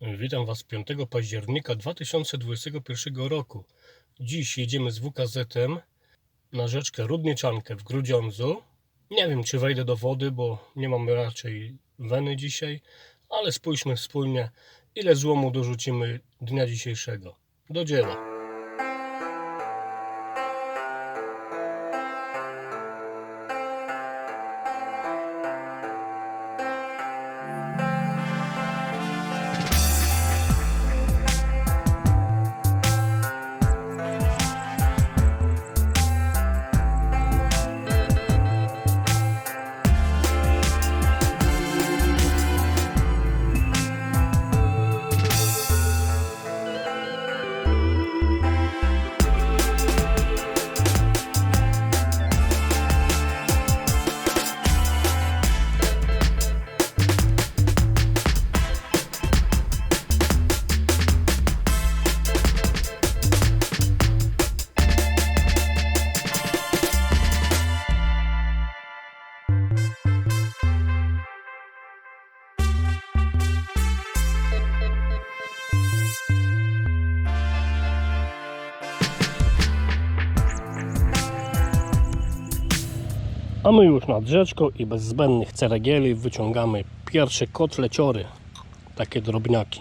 Witam Was 5 października 2021 roku. Dziś jedziemy z WKZ-em na rzeczkę Rudniczankę w Grudziądzu. Nie wiem, czy wejdę do wody, bo nie mam raczej weny dzisiaj, ale spójrzmy wspólnie, ile złomu dorzucimy dnia dzisiejszego. Do dzieła. A my już nad rzeczką i bez zbędnych ceregieli wyciągamy pierwsze kotleciory, takie drobniaki.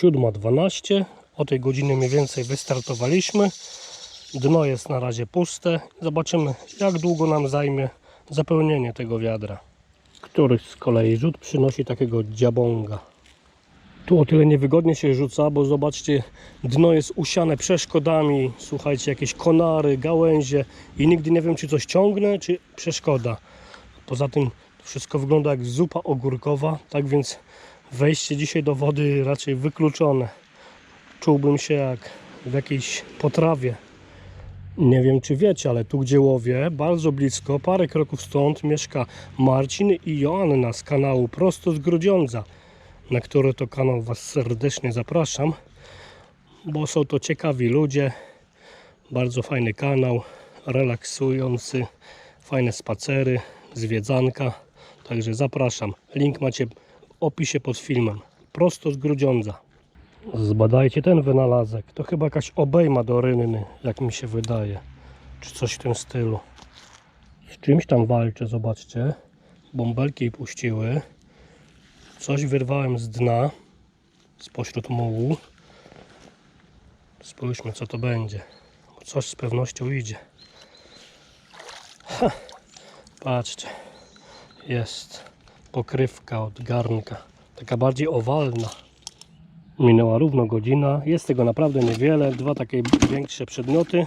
7.12, o tej godzinie mniej więcej wystartowaliśmy. Dno jest na razie puste. Zobaczymy jak długo nam zajmie zapełnienie tego wiadra. Któryś z kolei rzut przynosi takiego dziabonga. Tu o tyle niewygodnie się rzuca, bo zobaczcie, dno jest usiane przeszkodami, słuchajcie, jakieś konary, gałęzie i nigdy nie wiem, czy coś ciągnę, czy przeszkoda. Poza tym wszystko wygląda jak zupa ogórkowa, tak więc wejście dzisiaj do wody raczej wykluczone. Czułbym się jak w jakiejś potrawie. Nie wiem, czy wiecie, ale tu gdzie łowię, bardzo blisko, parę kroków stąd mieszka Marcin i Joanna z kanału Prosto z Grudziądza na który to kanał Was serdecznie zapraszam, bo są to ciekawi ludzie, bardzo fajny kanał, relaksujący, fajne spacery, zwiedzanka, także zapraszam. Link macie w opisie pod filmem, prosto z Grudziądza. Zbadajcie ten wynalazek, to chyba jakaś obejma do rynny, jak mi się wydaje, czy coś w tym stylu. Z czymś tam walczę, zobaczcie, bąbelki puściły. Coś wyrwałem z dna, spośród mułu. Spójrzmy, co to będzie. Coś z pewnością idzie. Ha, patrzcie, jest pokrywka od garnka. Taka bardziej owalna. Minęła równo godzina. Jest tego naprawdę niewiele. Dwa takie większe przedmioty.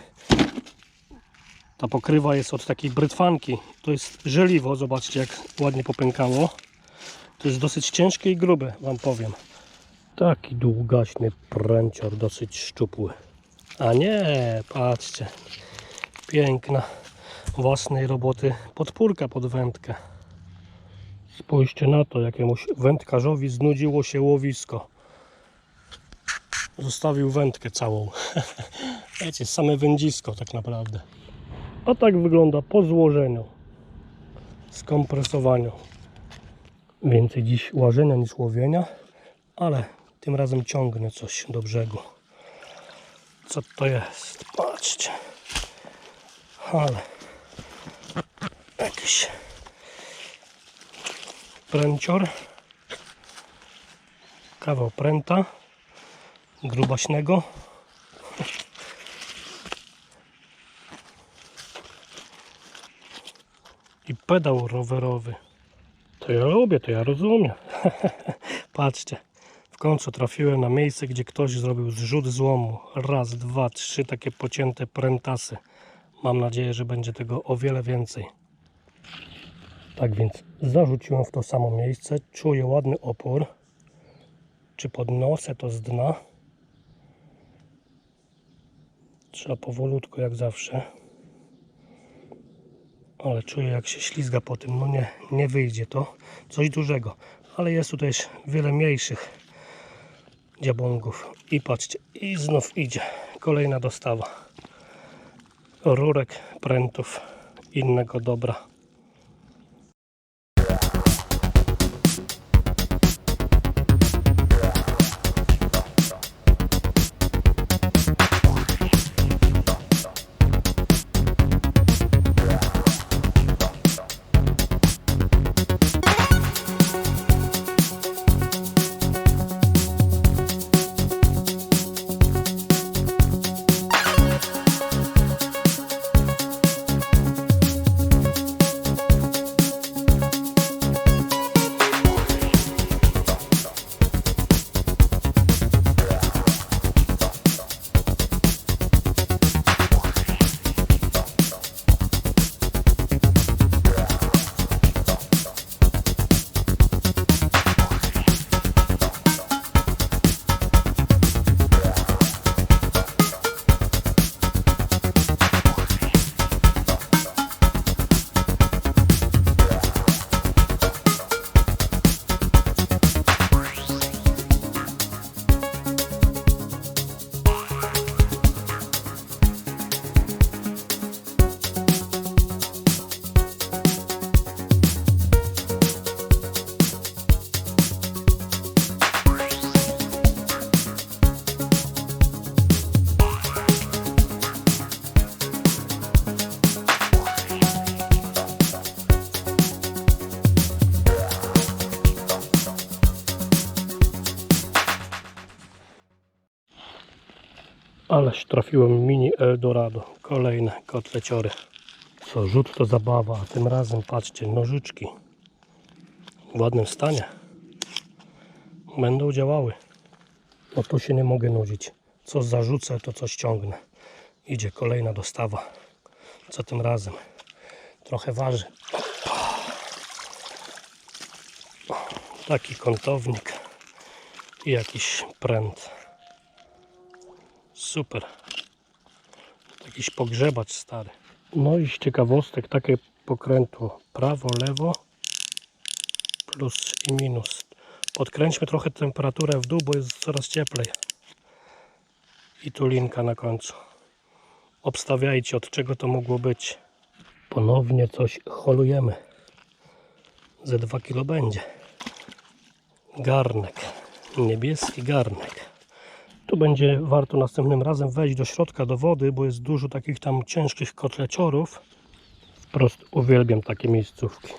Ta pokrywa jest od takiej brytwanki. To jest żeliwo. Zobaczcie, jak ładnie popękało. To jest dosyć ciężkie i grube, wam powiem. Taki długaśny pręcior, dosyć szczupły. A nie, patrzcie. Piękna, własnej roboty podpórka pod wędkę. Spójrzcie na to, jakiemuś wędkarzowi znudziło się łowisko. Zostawił wędkę całą. Wiecie, same wędzisko tak naprawdę. A tak wygląda po złożeniu, skompresowaniu. Więcej dziś łażenia niż łowienia, ale tym razem ciągnę coś do brzegu. Co to jest? Patrzcie. Ale jakiś pręcior. Kawał pręta grubaśnego. I pedał rowerowy. To ja lubię, to ja rozumiem. Patrzcie, w końcu trafiłem na miejsce, gdzie ktoś zrobił zrzut złomu. Raz, dwa, trzy takie pocięte prętasy. Mam nadzieję, że będzie tego o wiele więcej. Tak więc zarzuciłem w to samo miejsce. Czuję ładny opór. Czy podniosę to z dna? Trzeba powolutku jak zawsze ale czuję jak się ślizga po tym. No nie, nie wyjdzie to. Coś dużego, ale jest tu też wiele mniejszych dziabągów. I patrzcie, i znów idzie kolejna dostawa. Rurek, prętów, innego dobra. Ależ trafiłem mini Eldorado. Kolejne kotleciory. Co rzut to zabawa, a tym razem patrzcie, nożyczki. W ładnym stanie. Będą działały. No tu się nie mogę nudzić. Co zarzucę, to coś ciągnę. Idzie kolejna dostawa. Co tym razem? Trochę waży. Taki kątownik i jakiś pręt. Super. Jakiś pogrzebacz stary. No i z ciekawostek takie pokrętło prawo, lewo plus i minus. Podkręćmy trochę temperaturę w dół, bo jest coraz cieplej. I tu linka na końcu. Obstawiajcie od czego to mogło być. Ponownie coś holujemy. Ze 2 kilo będzie. Garnek. Niebieski garnek. Tu będzie warto następnym razem wejść do środka do wody, bo jest dużo takich tam ciężkich kotleciorów. Wprost uwielbiam takie miejscówki.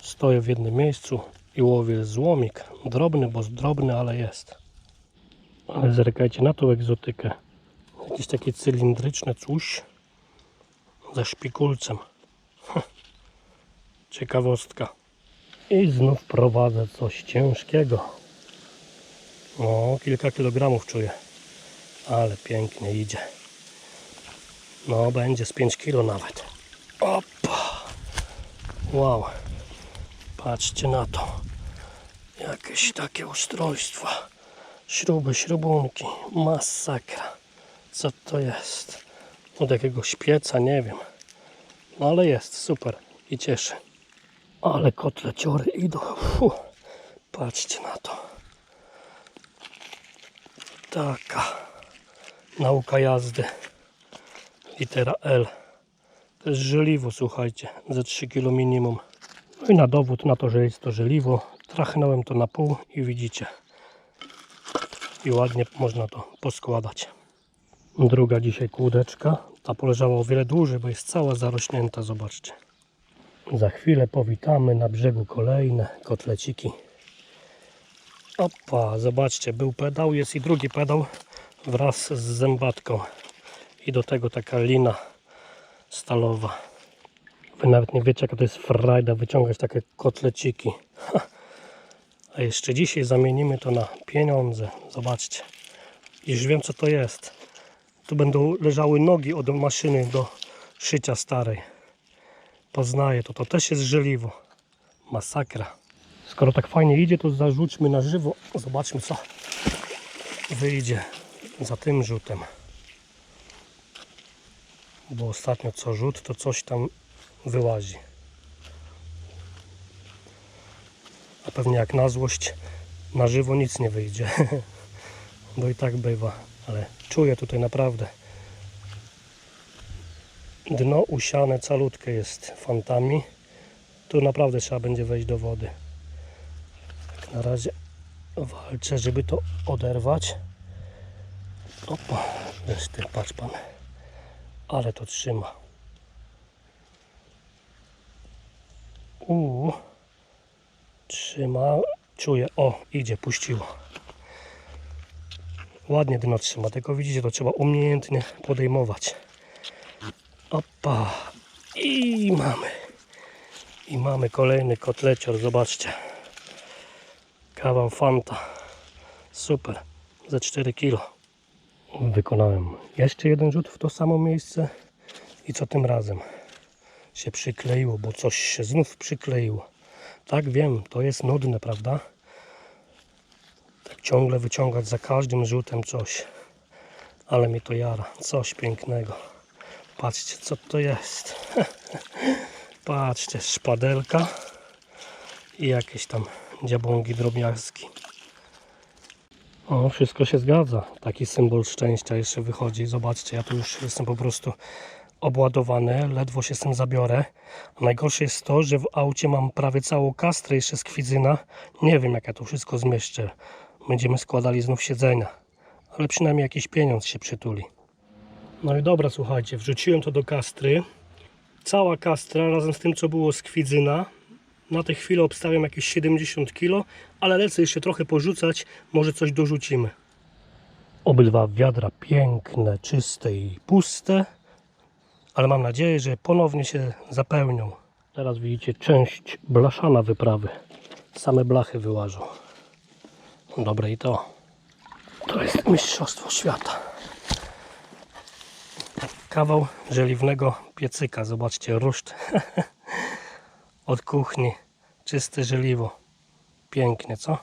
Stoję w jednym miejscu i łowię złomik. Drobny, bo drobny, ale jest. Ale zerkajcie na tą egzotykę. Jakieś takie cylindryczne coś ze szpikulcem. Hm. Ciekawostka. I znów prowadzę coś ciężkiego. O, kilka kilogramów czuję. Ale pięknie idzie. No, będzie z 5 kilo nawet. Opa! Wow. Patrzcie na to. Jakieś takie ustrojstwa. Śruby, śrubunki. Masakra. Co to jest? Od jakiegoś pieca, nie wiem. No ale jest, super. I cieszy. Ale kotleciory idą. Patrzcie na to. Taka nauka jazdy. Litera L. To jest żeliwo, słuchajcie, ze 3 kg minimum. No i na dowód na to, że jest to żeliwo, trachnąłem to na pół i widzicie. I ładnie można to poskładać. Druga dzisiaj kłódeczka. Ta poleżała o wiele dłużej, bo jest cała zarośnięta, zobaczcie. Za chwilę powitamy na brzegu kolejne kotleciki. Opa, zobaczcie, był pedał, jest i drugi pedał wraz z zębatką. I do tego taka lina stalowa. Wy nawet nie wiecie, jaka to jest frajda wyciągać takie kotleciki. A jeszcze dzisiaj zamienimy to na pieniądze. Zobaczcie. Już wiem, co to jest. Tu będą leżały nogi od maszyny do szycia starej. Poznaję to. To też jest żeliwo. Masakra. Skoro tak fajnie idzie, to zarzućmy na żywo. Zobaczmy, co wyjdzie za tym rzutem. Bo ostatnio co rzut, to coś tam wyłazi. A pewnie jak na złość na żywo nic nie wyjdzie. Bo i tak bywa. Ale czuję tutaj naprawdę. Dno usiane calutkie jest fantami. Tu naprawdę trzeba będzie wejść do wody. Na razie walczę, żeby to oderwać. Opa, wiesz ty, patrz pan. Ale to trzyma. Uuu. Trzyma. Czuję. O, idzie, puściło. Ładnie dno trzyma, tylko widzicie, to trzeba umiejętnie podejmować. Opa. I mamy. I mamy kolejny kotlecior, zobaczcie. Kawał Fanta. Super. Za 4 kilo. Wykonałem jeszcze jeden rzut w to samo miejsce. I co tym razem? Się przykleiło, bo coś się znów przykleiło. Tak wiem, to jest nudne, prawda? Tak ciągle wyciągać za każdym rzutem coś. Ale mi to jara. Coś pięknego. Patrzcie, co to jest. Patrzcie, szpadelka i jakieś tam dziabągi drobiazgi. O, wszystko się zgadza. Taki symbol szczęścia jeszcze wychodzi. Zobaczcie, ja tu już jestem po prostu obładowany, ledwo się z tym zabiorę. A najgorsze jest to, że w aucie mam prawie całą kastrę jeszcze z kwizyna. Nie wiem, jak ja to wszystko zmieszczę. Będziemy składali znów siedzenia. Ale przynajmniej jakiś pieniądz się przytuli. No i dobra, słuchajcie, wrzuciłem to do kastry. Cała kastra razem z tym, co było z kwidzyna. Na tę chwilę obstawiam jakieś 70 kg, ale lecę jeszcze trochę porzucać, może coś dorzucimy. Obydwa wiadra piękne, czyste i puste, ale mam nadzieję, że ponownie się zapełnią. Teraz widzicie część blaszana wyprawy. Same blachy wyłażą. Dobre i to. To jest Mistrzostwo Świata. Kawał żeliwnego piecyka. Zobaczcie, ruszt od kuchni. Czyste żeliwo. Pięknie, co?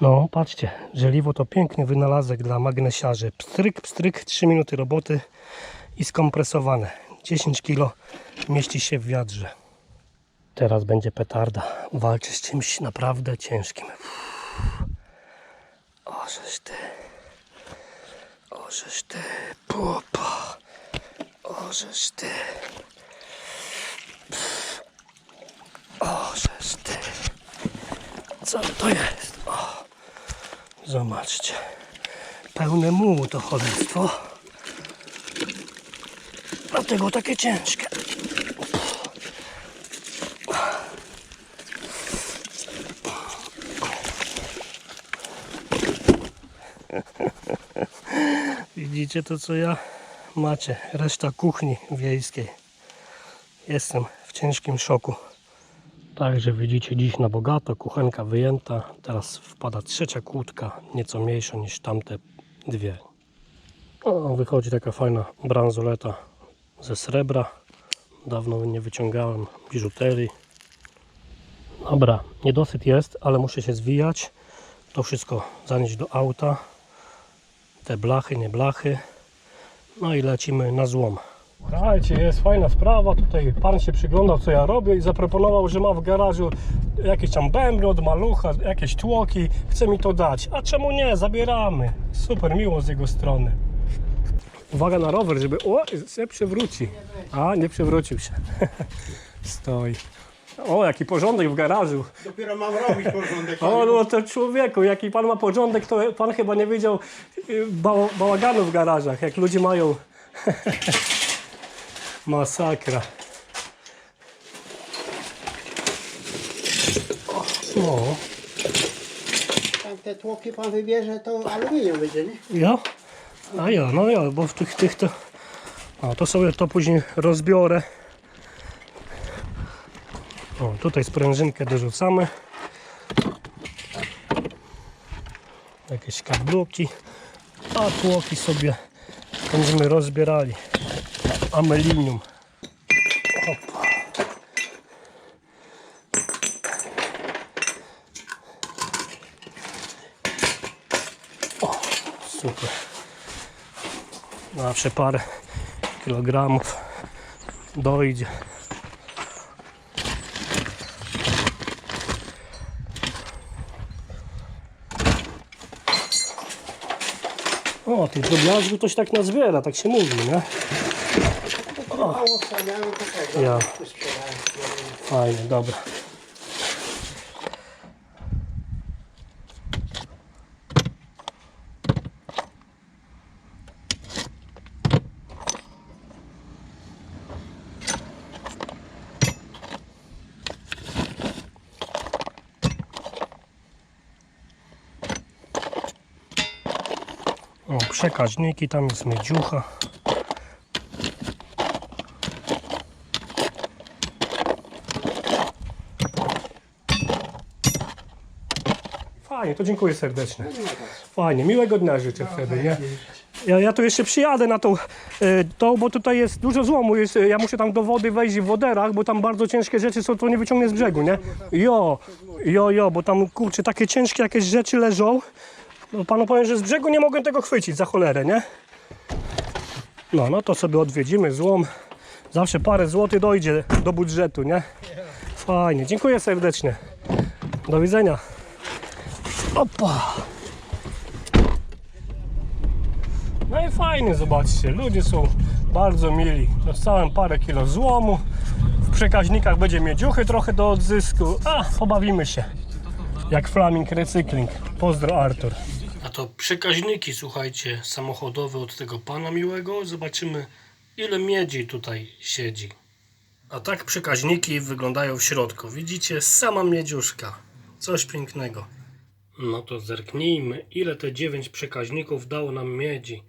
No, patrzcie, żeliwo to piękny wynalazek dla magnesiarzy. Pstryk, pstryk, 3 minuty roboty i skompresowane. 10 kg mieści się w wiadrze. Teraz będzie petarda. Walczy z czymś naprawdę ciężkim. O, żeż ty. O, żeż ty. Pupa. O, żeż ty. O, żeż ty. To jest? O, zobaczcie. Pełne mułu to cholerstwo. Dlatego takie ciężkie. Widzicie to co ja? Macie reszta kuchni wiejskiej. Jestem w ciężkim szoku. Także widzicie dziś na bogato, kuchenka wyjęta. Teraz wpada trzecia kłódka, nieco mniejsza niż tamte dwie. O, wychodzi taka fajna bransoleta ze srebra. Dawno nie wyciągałem biżuterii. Dobra, niedosyt jest, ale muszę się zwijać. To wszystko zanieść do auta. Te blachy, nie blachy. No i lecimy na złom. Słuchajcie, jest fajna sprawa. Tutaj pan się przyglądał, co ja robię i zaproponował, że ma w garażu jakieś tam bębny od malucha, jakieś tłoki. Chce mi to dać. A czemu nie? Zabieramy. Super miło z jego strony. Uwaga na rower, żeby. O, się przewróci. A, nie przewrócił się. Stoi. O, jaki porządek w garażu. Dopiero mam robić porządek. O, no to człowieku, jaki pan ma porządek, to pan chyba nie wiedział y, bał, bałaganu w garażach, jak ludzie mają. Masakra. O, Jak te tłoki pan wybierze, to aluminium będzie, nie? ja? A ja, no ja, bo w tych, tych to... A, to sobie to później rozbiorę. O, tutaj sprężynkę dorzucamy. Jakieś kabluki. A tłoki sobie będziemy rozbierali. Opa. O, super. Zawsze parę kilogramów dojdzie. O, tych drobiazgów się tak nazbiera, tak się mówi, nie? Mało. Ja. Fajnie, dobra. O, przekaźniki, tam jest miedziucha. Fajnie, to dziękuję serdecznie. Fajnie, miłego dnia życzę wtedy, nie? Ja, ja tu jeszcze przyjadę na tą, e, tą, bo tutaj jest dużo złomu, jest, e, ja muszę tam do wody wejść w woderach, bo tam bardzo ciężkie rzeczy są, to nie wyciągnie z brzegu, nie? Jo, jo, jo, bo tam kurczę, takie ciężkie jakieś rzeczy leżą. No panu powiem, że z brzegu nie mogłem tego chwycić, za cholerę, nie? No, no to sobie odwiedzimy złom. Zawsze parę złotych dojdzie do budżetu, nie? Fajnie, dziękuję serdecznie. Do widzenia. Opa! No i fajnie, zobaczcie, ludzie są bardzo mili. Dostałem parę kilo złomu. W przekaźnikach będzie miedziuchy trochę do odzysku. A, pobawimy się. Jak Flaming Recykling. Pozdro Artur. A to przekaźniki, słuchajcie, samochodowe od tego pana miłego. Zobaczymy, ile miedzi tutaj siedzi. A tak przekaźniki wyglądają w środku. Widzicie, sama miedziuszka. Coś pięknego. No to zerknijmy, ile te 9 przekaźników dało nam miedzi.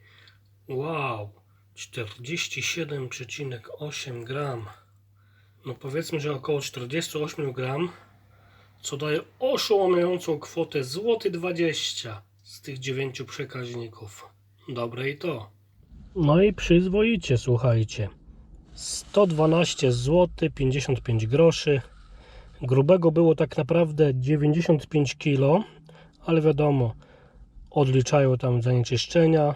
Wow, 47,8 gram. No powiedzmy, że około 48 gram, co daje oszałamiającą kwotę złoty 20 z tych 9 przekaźników. Dobre i to. No i przyzwoicie, słuchajcie. 112 zł 55 groszy. Grubego było tak naprawdę 95 kg, ale wiadomo, odliczają tam zanieczyszczenia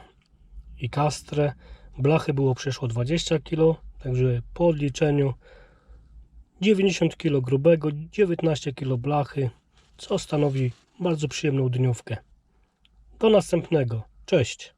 i kastrę. Blachy było przeszło 20 kg, także po odliczeniu 90 kg grubego, 19 kg blachy, co stanowi bardzo przyjemną dniówkę. Do następnego. Cześć.